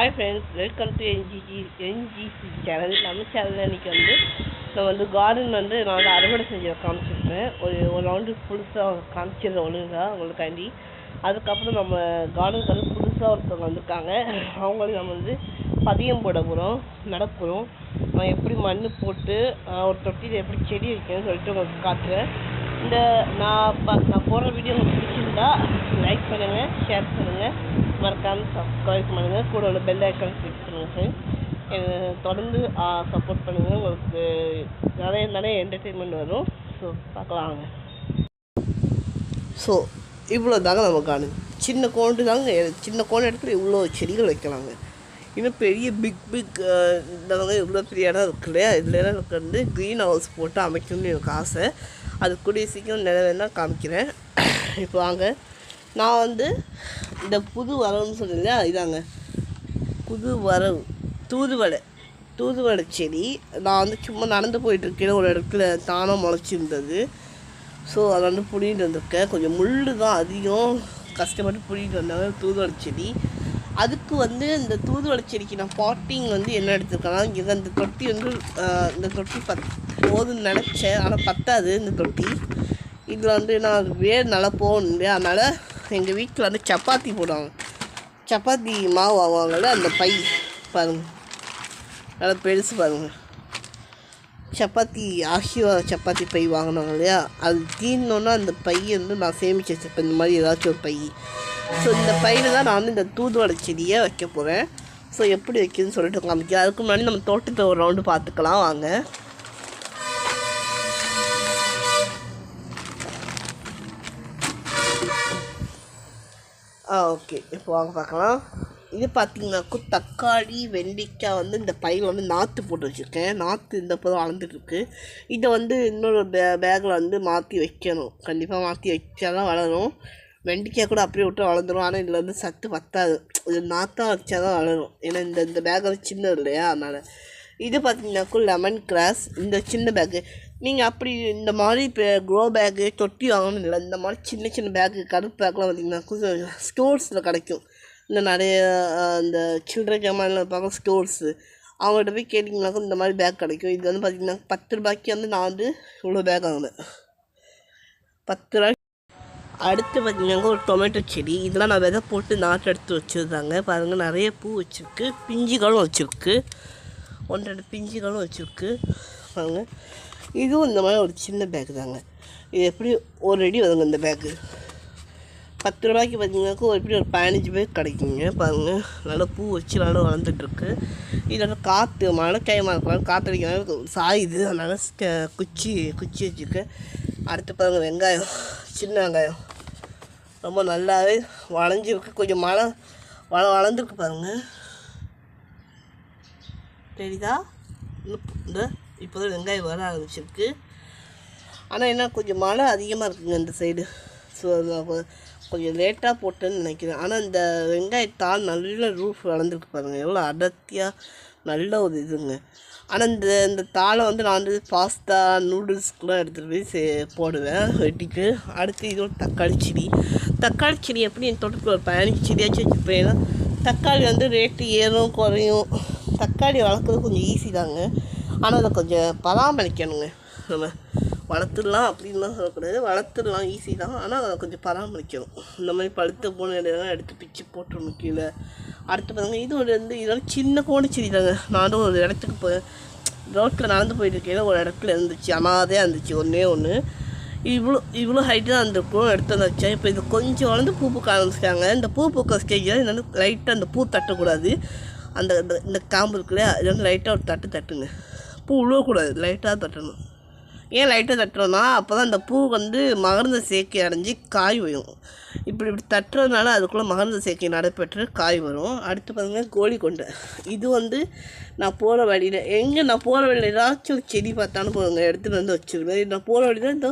Hi friends welcome to NGG NGC channel நம்ம சேனலில் இன்றைக்கி வந்து நான் வந்து கார்டன் வந்து நான் வந்து அறுவடை செஞ்சு காமிச்சிருப்பேன் ஒரு ஒரு ரவுண்டு புதுசாக காமிச்சிடுறேன் ஒழுங்காக உங்களுக்காண்டி. அதுக்கப்புறம் நம்ம கார்டனுக்கு வந்து புதுசாக ஒருத்தவங்க வந்திருக்காங்க. அவங்களுக்கு நம்ம வந்து பதியம் போட போகிறோம் நடப்புறோம் நான் எப்படி மண் போட்டு ஒரு தொட்டியில் எப்படி செடி வைக்கணும்னு சொல்லிட்டு உங்களுக்கு காட்டுறேன். இந்த நான் நான் போடுற வீடியோ உங்களுக்கு பிடிச்சிருந்தா லைக் பண்ணுங்கள் ஷேர் பண்ணுங்கள் மறக்காமல் சப்ஸ்கிரைப் பண்ணுங்கள் கூட உள்ள பெல் ஐக்கான் கிளிக் பண்ணுங்கள் ஃப்ரெண்ட்ஸ் தொடர்ந்து சப்போர்ட் பண்ணுங்கள் உங்களுக்கு நிறைய நிறைய என்டர்டெயின்மெண்ட் வரும். ஸோ பார்க்கலாம். ஸோ இவ்வளோ தாங்க நம்ம சின்ன கோண்டு தாங்க. சின்ன கோண்டு இடத்துல இவ்வளோ செடிகள் வைக்கலாங்க. இன்னும் பெரிய பிக் பிக் இந்த இவ்வளோ பெரிய இடம் இருக்கு இல்லையா இதில் எனக்கு வந்து க்ரீன் ஹவுஸ் போட்டு அமைக்கணும்னு எனக்கு ஆசை. அது கூடிய சீக்கிரம் நிறைவேறினா காமிக்கிறேன். இப்போ வாங்க. நான் வந்து இந்த புது வரவுன்னு சொன்னேன் இதாங்க. புது வரவு. தூதுவளை தூதுவடை செடி. நான் வந்து சும்மா நடந்து போயிட்டுருக்கேன். ஒரு இடத்துல தானாக முளைச்சிருந்தது. ஸோ அதை வந்து புடிங்கிட்டு வந்திருக்கேன். கொஞ்சம் முள் தான் அதிகம். கஷ்டப்பட்டு புடிங்கிட்டு வந்தாங்க தூதுவளை செடி. அதுக்கு வந்து இந்த தூதுவளை செடிக்கு நான் பாட்டிங் வந்து என்ன எடுத்துருக்கேன்னா இங்கே இந்த தொட்டி வந்து இந்த தொட்டி பத் போதும்னு நினச்சேன். ஆனால் பத்தாது இந்த தொட்டி. இதில் வந்து நான் வேர் நல்லா போகணும் இல்லையா? அதனால் எங்கள் வீட்டில் வந்து சப்பாத்தி போடுவாங்க. சப்பாத்தி மாவு வாங்குவாங்கல்ல அந்த பை பாருங்கள் நல்லா பெருசு பாருங்கள் சப்பாத்தி ஆசீர்வாத சப்பாத்தி பை வாங்கினாங்க இல்லையா? அது தீர்ந்தோன்னா அந்த பையை வந்து நான் சேமிச்சு வச்சுருப்பேன். இந்த மாதிரி ஏதாச்சும் ஒரு பை. ஸோ இந்த பையில் தான் நான் வந்து இந்த தூதுவளை செடியை வைக்க போகிறேன் ஸோ எப்படி வைக்கிதுன்னு சொல்லிட்டு காமிக்கிறேன். அதுக்கு முன்னாடி நம்ம தோட்டத்தை ஒரு ரவுண்டு பார்த்துக்கலாம். வாங்க. ஆ ஓகே. இப்போ வாங்க பார்க்கலாம். இது பார்த்தீங்கன்னாக்கா தக்காளி வெண்டைக்காய் வந்து இந்த பையில் வந்து நாற்று போட்டு வச்சுருக்கேன். நாற்று இந்த இப்போ வளர்ந்துட்டுருக்கு. இதை வந்து இன்னொரு பே பேக்கில் வந்து மாற்றி வைக்கணும். கண்டிப்பாக மாற்றி வச்சா தான் வளரும். வெண்டைக்காய் கூட அப்படியே விட்டு வளர்ந்துரும். ஆனால் இதில் வந்து சத்து பத்தாது. இது நாற்றாக வச்சா தான் வளரும். ஏன்னா இந்த இந்த பேக் வந்து சின்னது இல்லையா? அதனால். இது பார்த்தீங்கன்னாக்கா லெமன் கிராஸ் இந்த சின்ன பேக்கு நீங்கள் அப்படி இந்த மாதிரி இப்போ க்ரோ பேக்கு தொட்டி வாங்கணும் இல்லை இந்த மாதிரி சின்ன சின்ன பேக்கு கருப்பு பேக்கெலாம் பார்த்தீங்கன்னாக்கா ஸ்டோர்ஸில் கிடைக்கும். இந்த நிறைய இந்த சில்ட்ரன் ஜாமான்லாம் பார்க்க ஸ்டோர்ஸு அவங்கள்ட்ட போய் கேட்டிங்கனாக்கா இந்த மாதிரி பேக் கிடைக்கும். இது வந்து பார்த்திங்கன்னா பத்து ரூபாய்க்கு வந்து நான் வந்து இவ்வளோ பேக் வாங்கினேன் பத்து ரூபாய். அடுத்து பார்த்திங்கனாக்கா ஒரு டொமேட்டோ செடி. இதெல்லாம் நான் விதை போட்டு நாட்டு எடுத்து வச்சுருந்தாங்க. பாருங்கள் நிறைய பூ வச்சுருக்கு. பிஞ்சுகளும் வச்சுருக்கு. ஒன்றரை ரெண்டு பிஞ்சுகளும் வச்சுருக்கு. பாருங்கள் இதுவும் இந்த மாதிரி ஒரு சின்ன பேக்கு தாங்க. இது எப்படி ஒரு அடி வருங்க இந்த பேக்கு பத்து ரூபாய்க்கு பார்த்தீங்கன்னாக்கா ஒரு எப்படி ஒரு பதினஞ்சு பேர் கிடைக்குங்க. பாருங்கள் நல்லா பூ வச்சு நல்லா வளர்ந்துட்டுருக்கு இதில் காற்று மழை டைமாக இருக்கலாம் காற்றடிக்க சாயுது அதனால் குச்சி குச்சி வச்சுருக்கேன். அடுத்து பாருங்கள் வெங்காயம். சின்ன வெங்காயம். ரொம்ப நல்லாவே வளைஞ்சிருக்கு. கொஞ்சம் மழை வள வளர்ந்துருக்கு பாருங்கள் தெரியுதா? இந்த. இப்போ தான் வெங்காயம் வர ஆரம்பிச்சிருக்கு. ஆனால் என்ன கொஞ்சம் மழை அதிகமாக இருக்குங்க இந்த சைடு ஸோ கொஞ்சம் லேட்டாக போட்டேன்னு நினைக்கிறேன். ஆனால் இந்த வெங்காயத்தால் நல்ல ரூஃப் வளர்ந்துருக்கு பாருங்கள் எவ்வளோ அடர்த்தியாக நல்ல ஒரு இதுங்க. ஆனால் இந்த இந்த தாளை வந்து நான் வந்து பாஸ்தா நூடுல்ஸ்க்குலாம் எடுத்துகிட்டு போய் சே போடுவேன் வெட்டிக்கு. அடுத்து இது ஒரு தக்காளி செடி. தக்காளி செடி எப்படி என் தோட்டத்தில் ஒரு பதினஞ்சு செடியாச்சும் வச்சுருப்பேன் ஏன்னா தக்காளி வந்து ரேட்டு ஏறும் குறையும். தக்காளி வளர்க்குறது கொஞ்சம் ஈஸி தாங்க. ஆனால் அதை கொஞ்சம் பராமரிக்கணுங்க. நம்ம வளர்த்துடலாம் அப்படின்லாம் சொல்லக்கூடாது. வளர்த்துடலாம் ஈஸி தான். ஆனால் அதை கொஞ்சம் பராமரிக்கணும். இந்த மாதிரி பழுத்த போன இடையெல்லாம் எடுத்து பிச்சு போட்டுருணும் கீழே. அடுத்து பாருங்க இது ஒரு வந்து இதோட சின்ன கோணி தாங்க. நானும் ஒரு இடத்துக்கு போய் ரோட்டில் நடந்து போயிட்டு ஒரு இடத்துல இருந்துச்சு. அனாதையாக இருந்துச்சு ஒன்றே ஒன்று இவ்வளோ இவ்வளோ ஹைட்டு தான் இருந்திருக்கும் எடுத்து வந்து வச்சேன். இப்போ இது கொஞ்சம் வளர்ந்து பூ பூக்க ஆரம்பிச்சிட்டாங்க. இந்த பூ பூக்க ஸ்டேஜில் என்னென்னு லைட்டாக அந்த பூ தட்டக்கூடாது. அந்த இந்த- இந்த காம்பு இருக்குல்ல இது வந்து லைட்டாக ஒரு தட்டு தட்டுங்க. பூ விழுவக்கூடாது லைட்டாக தட்டணும். ஏன் லைட்டாக தட்டுறோன்னா அப்போ தான் அந்த பூ வந்து மகர்ந்த சேர்க்கை அடைஞ்சு காய் வரும். இப்படி இப்படி தட்டுறதுனால அதுக்குள்ளே மகர்ந்த சேர்க்கை நடைபெற்று காய் வரும். அடுத்து பாருங்க கோழி கொண்டை. இது வந்து நான் போகிற வழியில் எங்கே நான் போகிற வழியில் ஏதாச்சும் ஒரு செடி பார்த்தாலும் போதுங்க எடுத்துகிட்டு வந்து வச்சுருவேன் நான் போகிற வழியில் இந்த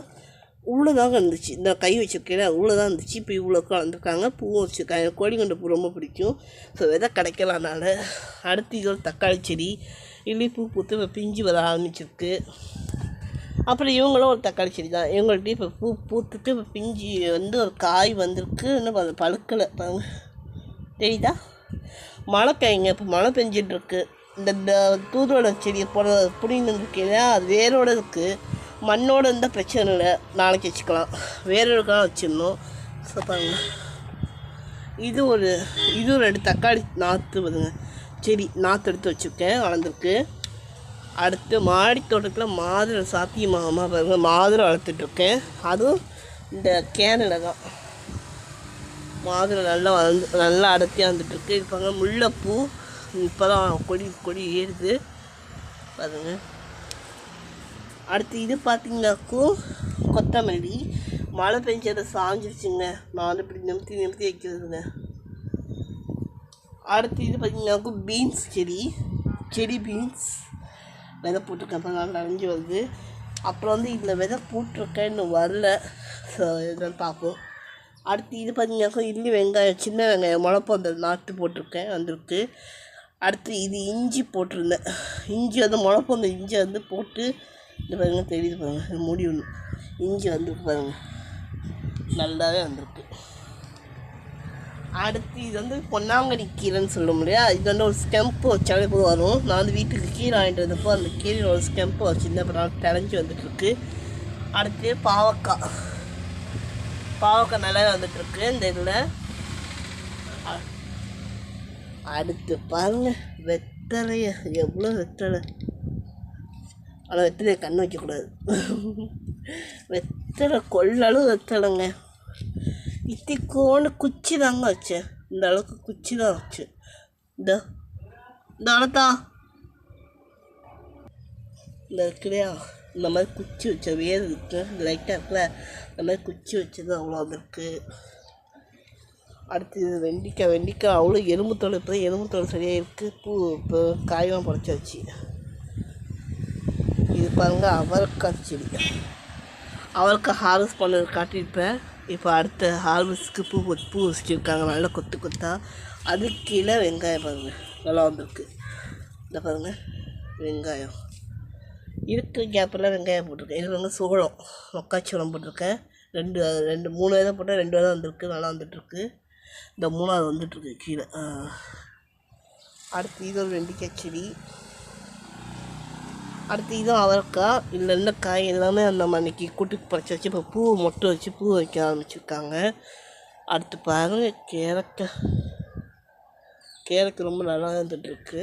உள்ளே இருந்துச்சு. இந்த கை வச்சுருக்கேன் உள்ளே தான் இருந்துச்சு. இப்போ இவ்வளோ வந்திருக்காங்க பூவும் வச்சுருக்காங்க கோழிக்கொண்ட பூ ரொம்ப பிடிக்கும். ஸோ விதை கிடைக்கலனால அடுத்து இது ஒரு தக்காளி செடி. இல்லி பூ பூத்து இப்போ பிஞ்சு வர ஆரம்பிச்சிருக்கு. அப்புறம் இவங்களும் ஒரு தக்காளி செடி தான். இவங்கள்ட்ட இப்போ பூ பூத்துட்டு இப்போ பிஞ்சு வந்து ஒரு காய் வந்திருக்கு. இன்னும் அது பழுக்கலை. பாருங்க. தெரியுதா? மழை பெய்யுங்க. இப்போ மழை பெஞ்சிட்ருக்கு இந்த இந்த தூதுவளை செடியை போட புடின்னு இருக்கு அது வேரோட இருக்குது மண்ணோடு இருந்தால் பிரச்சனை இல்லை. நாளைக்கு வச்சுக்கலாம். வேரோடுக்கெல்லாம் வச்சிடணும். ஸோ பாருங்க. இது ஒரு இது ஒரு ரெண்டு தக்காளி. நாற்று வருங்க செடி நாற்று எடுத்து வச்சுருக்கேன் வளர்ந்துருக்கு. அடுத்து மாடி தோட்டத்தில் மாதுளை சாத்தியமாகமா பாருங்க மாதுளை வளர்த்துட்ருக்கேன். அதுவும் இந்த கேனில் தான். மாதுளை நல்லா வளர்ந்து நல்லா அடர்த்தியாக வந்துட்டுருக்கு இது பாருங்க முல்லைப்பூ. இப்போ தான் கொடி கொடி ஏறுது. பாருங்க. அடுத்து இது பார்த்தீங்கன்னாக்கும் கொத்தமல்லி. மழை பெஞ்சதை சாஞ்சிருச்சுங்க. நான் வந்து இப்படி நிமித்தி நிமித்தி வைக்கிறதுங்க. அடுத்து இது பார்த்தீங்கன்னாக்கும் பீன்ஸ் செடி. செடி பீன்ஸ் விதை போட்டிருக்கேன். அப்போ நல்லா நனைஞ்சு வருது. அப்புறம் வந்து இதில் விதை போட்டிருக்கேன். இன்னும் வரல. ஸோ இதுன்னு பார்ப்போம். அடுத்து இது பார்த்தீங்கன்னாக்கா இல்லி வெங்காயம் சின்ன வெங்காயம் முளைப்பு அந்த நாற்று போட்டிருக்கேன். வந்திருக்கு. அடுத்து இது இஞ்சி போட்டிருந்தேன். இஞ்சி வந்து முளைப்பு அந்த இஞ்சி வந்து போட்டு இந்த பாருங்க தெரியுது பாருங்கள் இது ஒன்று இஞ்சி வந்துருக்கு பாருங்க. நல்லாவே வந்திருக்கு. அடுத்து இது வந்து பொன்னாங்கடி கீரைன்னு சொல்ல இல்லையா இது வந்து ஒரு ஸ்டெம்ப்பு வச்சாலே போதும் வரும். நான் வந்து வீட்டுக்கு கீரை வாங்கிட்டு வந்தப்போ அந்த கீரையில் ஒரு ஸ்டெம்ப்பு வச்சுருந்தேன். அப்புறம் தெளிஞ்சு வந்துட்டுருக்கு. அடுத்து பாவக்காய். பாவக்காய் நல்லா வந்துட்டுருக்கு இந்த இதில். அடுத்து பாருங்க வெத்தலைய. எவ்வளோ வெத்தலை. ஆனால் வெத்தலையை கண் வைக்கக்கூடாது. வெத்தலை கொள்ளளவு வெத்தலைங்க. இத்திக்கோன்னு குச்சி தாங்க வச்சேன் இந்த அளவுக்கு குச்சி தான் வச்சு இந்த இந்த அளத்தா இந்த இருக்குலையா இந்த மாதிரி குச்சி வச்ச வேர் இருக்கு லைட்டாக இருக்குல்ல இந்த மாதிரி குச்சி வச்சது அவ்வளோ இருக்குது அடுத்து இது வெண்டிக்காய் வெண்டிக்காய் அவ்வளோ எலும்பு தோல் இப்போ எலும்பு தோல் சரியாக இருக்குது பூ இப்போ காயெல்லாம் வச்சு இது பாருங்க அவரைக்காய் செடி அவரைக்காய் ஹார்வெஸ்ட் பண்ணது காட்டியிருப்பேன் இப்போ அடுத்த ஹார்வெஸ்ட்க்கு பூ வச்சு- பூ வச்சுருக்காங்க. நல்லா கொத்து கொத்தா அது கீழே வெங்காயம் பாருங்கள் நல்லா வந்திருக்கு. இந்த பாருங்கள் வெங்காயம். இருக்கிற கேப்பில் வெங்காயம் போட்டிருக்கேன். இது வந்து சோளம். மக்காச்சோளம் போட்டிருக்கேன். ரெண்டு ரெண்டு மூணு விதம் போட்டால் ரெண்டு விதம் வந்திருக்கு. நல்லா வந்துட்டுருக்கு. இந்த மூணாவது வந்துட்டுருக்கு கீழே. அடுத்து இது ஒரு வெண்டிக்காய் செடி. அடுத்து இதுவும் அவரைக்காய் இதில் இருந்த காய் எல்லாமே நம்ம அன்றைக்கி கூட்டிட்டு பறிச்சு வச்சு இப்போ பூ மொட்டை வச்சு பூ வைக்க ஆரம்பிச்சிருக்காங்க. அடுத்து பாருங்கள் கேரக்காய் கேரக்கு ரொம்ப நல்லா இருந்துகிட்ருக்கு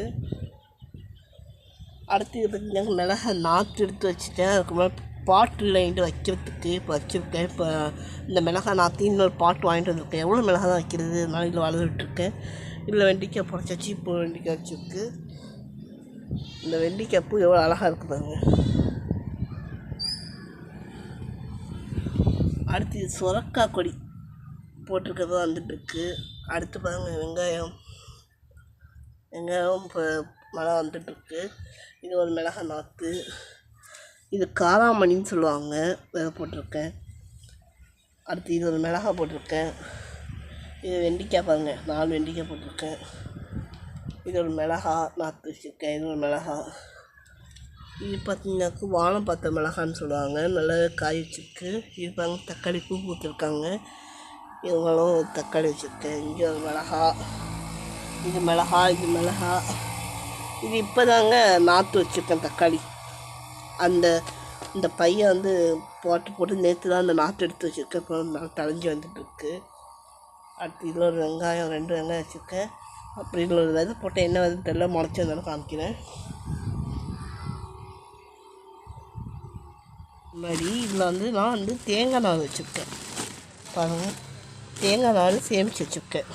அடுத்து இது பார்த்தீங்கன்னா மிளகா நாற்று எடுத்து வச்சுட்டேன். அதுக்கு மேலே பாட்டு வாங்கிட்டு வைக்கிறதுக்கு இப்போ வச்சுருக்கேன். இப்போ இந்த மிளகா நாற்று இன்னொரு பாட்டு வாங்கிட்டு வந்திருக்கேன். எவ்வளோ மிளகா தான் வைக்கிறது? அதனால இதில் வளர்ந்துட்டுருக்கேன். இதில் வெண்டிக்காய் புடச்சாச்சு இப்போ வெண்டிக்காய் வச்சுருக்கு. இந்த வெண்டிக்காய் பூ எவ்வளோ அழகாக இருக்கு பாருங்க. அடுத்து சுரக்காய் கொடி போட்டிருக்கிறது வந்துட்டுருக்கு அடுத்து பாருங்க வெங்காயம். வெங்காயம் இப்போ மழை வந்துட்டுருக்கு இது ஒரு மிளகாய் நாற்று இது காராமணின்னு சொல்லுவாங்க. விதை போட்டிருக்கேன். அடுத்து இது ஒரு மிளகாய் போட்டிருக்கேன். இது வெண்டிக்காய் பாருங்க நாலு வெண்டிக்காய் போட்டிருக்கேன். இது ஒரு மிளகா நாற்று வச்சுருக்கேன் இது ஒரு மிளகா. இது பார்த்தீங்கன்னாக்கு வானம் பார்த்த மிளகான்னு சொல்லுவாங்க. நல்லா காய் வச்சுருக்கு. இது பாருங்க தக்காளி பூ பூத்துருக்காங்க. இவங்களும் தக்காளி வச்சுருக்கேன். இங்கே ஒரு மிளகா. இது மிளகா இது மிளகா. இது இப்போ தாங்க நாற்று வச்சுருக்கேன் தக்காளி. அந்த இந்த பையன் வந்து போட்டு போட்டு நேற்று தான் அந்த நாற்று எடுத்து வச்சுருக்கேன். இப்போ நல்லா தளைஞ்சு வந்துட்டுருக்கு. அடுத்து இதில் ஒரு வெங்காயம் ரெண்டு வெங்காயம் வச்சுருக்கேன். அப்படின்னு ஒரு விதை போட்டு என்ன வருதுன்னு தெரியல முளைச்சி வந்தாலும் காமிக்கிறேன். முன்னாடி இதில் வந்து நான் வந்து தேங்காய் நார் வச்சுருக்கேன். பாருங்கள் தேங்காய் நார் சேமித்து வச்சுருக்கேன்.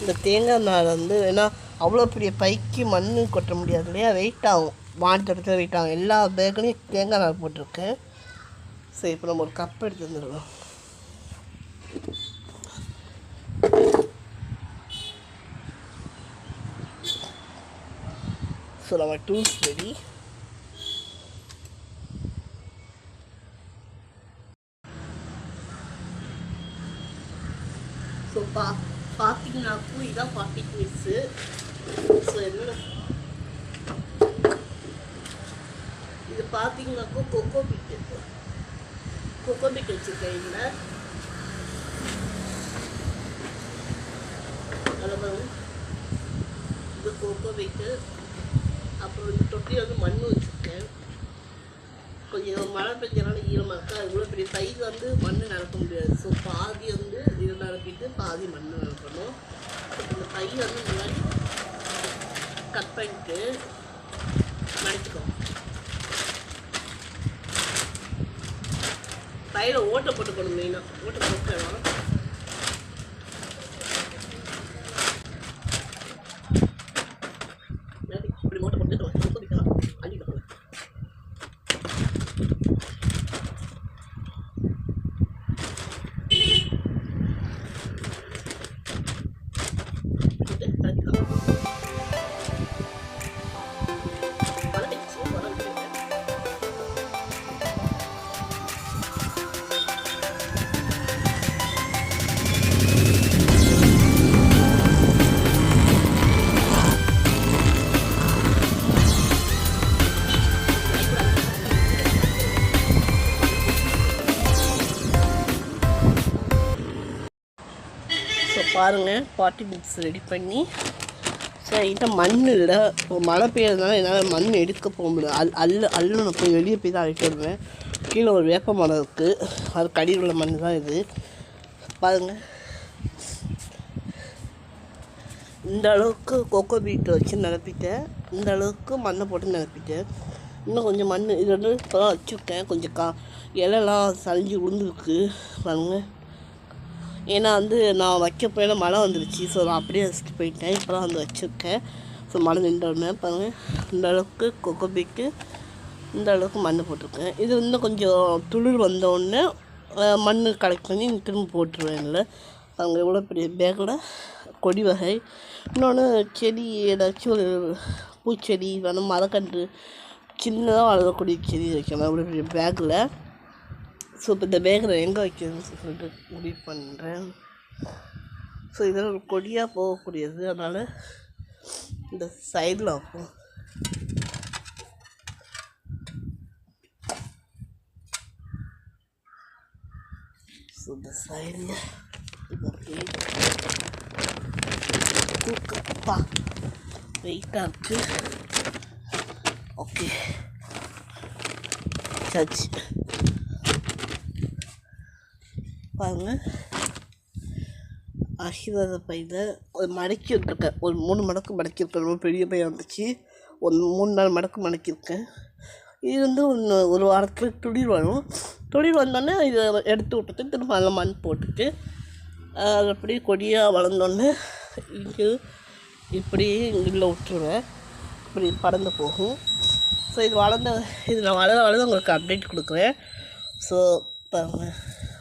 இந்த தேங்காய் நார் வந்து ஏன்னா அவ்வளோ பெரிய பைக்கு மண் கொட்ட முடியாது இல்லையா? வெயிட் ஆகும். மாடி தோட்டத்தில் வெயிட் ஆகும். எல்லா பேக்லேயும் தேங்காய் நார் போட்டிருக்கேன். சரி இப்போ நம்ம ஒரு கப் எடுத்து வந்துடலாம் ஸோ நம்ம டூல்ஸ் ரெடி ஸோ பா பார்த்தீங்கன்னாக்கும் இதான் பாட்டிக் மிக்ஸு ஸோ என்ன? இது பார்த்தீங்கன்னாக்கும் கொக்கோ பிட்டு கொக்கோ பீட் வச்சுருக்கேன் இதில் அதில் பாருங்க இது கோகோ வெயிட்டு அப்புறம் இந்த தொட்டியில் வந்து மண் வச்சுருக்கேன். கொஞ்சம் மழை பெஞ்சனால ஈரமாக இருக்கா? இவ்வளோ பெரிய சைஸ் வந்து மண் நிரப்ப முடியாது. ஸோ பாதி வந்து இது நிரப்பிட்டு பாதி மண் நிரப்பணும். இந்த தை வந்து முன்னாடி கட் பண்ணிட்டு மடிச்சுக்கோ பையில் ஓட்டை போட்டுக்கணும் மெயினாக ஓட்டை போட்டுக்கலாம். பாருங்கள் பாட்டி மிக்ஸ் ரெடி பண்ணி. சரி என்கிட்ட மண் இல்லை. இப்போ மழை பெய்யறதுனால என்னால் மண் எடுக்க போக முடியல. அல் அல்ல அல்ல நான் போய் வெளியே போய் தான் அழைச்சிட்டு வருவேன் கீழே ஒரு வேப்ப மரம் இருக்குது அது கடியில் உள்ள மண் தான் இது. பாருங்கள் இந்த அளவுக்கு கொக்கோ பீட்டை வச்சு நிரப்பிட்டேன். இந்த அளவுக்கு மண்ணை போட்டு நிரப்பிட்டேன். இன்னும் கொஞ்சம் மண் இது வந்து இப்போ தான் வச்சுருக்கேன். கொஞ்சம் கா இலெல்லாம் சரிஞ்சு விழுந்துருக்கு பாருங்கள் ஏன்னா வந்து நான் வைக்க போயில மழை வந்துருச்சு. ஸோ நான் அப்படியே வச்சுட்டு போயிட்டேன். இப்போ தான் வந்து வச்சுருக்கேன். ஸோ மழை நின்றுடனே பாருங்கள் இந்த அளவுக்கு கொக்கோ பீட்டு இந்த அளவுக்கு மண் போட்டிருக்கேன். இது இன்னும் கொஞ்சம் துளிர் வந்தோடனே மண் கலெக்ட் பண்ணி திரும்ப போட்டுருவேன்ல அவங்க எவ்வளோ பெரிய பேக்கில் கொடி வகை. இன்னொன்று செடி ஏதாச்சும் ஒரு பூச்செடி வேணும் மரக்கன்று சின்னதாக வளரக்கூடிய செடி வைக்கணும் அவ்வளோ பெரிய பேக்கில் ஸோ இப்போ இந்த பேக்கில் எங்கே வைக்கணும்னு சொல்லிட்டு முடிவு பண்ணுறேன் ஸோ இதெல்லாம் ஒரு கொடியாக போகக்கூடியது. அதனால் இந்த சைடில் வைப்போம். ஸோ இந்த சைடில் இது தூக்கப்பா வெயிட்டாக இருக்குது ஓகே சர்ச் பாருங்க. ஆசீர்வாத பையில் ஒரு மடக்கி விட்டுருக்கேன் ஒரு மூணு மடக்கு மடக்கியிருக்கேன் ரொம்ப பெரிய பையன் வந்துச்சு. ஒரு மூணு நாலு மடக்கு மடக்கியிருக்கேன் இது வந்து ஒன்று ஒரு வாரத்தில் துளிர் வரும். துளிர் வந்தோடனே இதை எடுத்து விட்டுட்டு திரும்ப அதில் மண் போட்டுட்டு அது அப்படியே கொடியாக வளர்ந்தோடனே இங்கே இப்படி இங்கே விட்டுருவேன். இப்படி பறந்து போகும். ஸோ இது வளர்ந்த இது நான் வளர வளர உங்களுக்கு அப்டேட் கொடுக்குறேன். ஸோ பாருங்கள்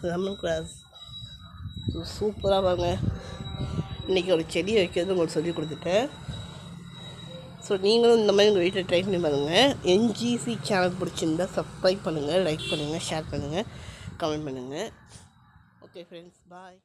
லெமன் கிராஸ் சூப்பராக பாருங்க இன்றைக்கி ஒரு செடி வைக்கிறது உங்களுக்கு சொல்லி கொடுத்துட்டேன். ஸோ நீங்களும் இந்த மாதிரி உங்கள் வீட்டில் ட்ரை பண்ணி பாருங்கள் என்ஜிசி சேனல் பிடிச்சிருந்தா சப்ஸ்கிரைப் பண்ணுங்கள் லைக் பண்ணுங்கள் ஷேர் பண்ணுங்கள் கமெண்ட் பண்ணுங்கள் ஓகே ஃப்ரெண்ட்ஸ் பாய்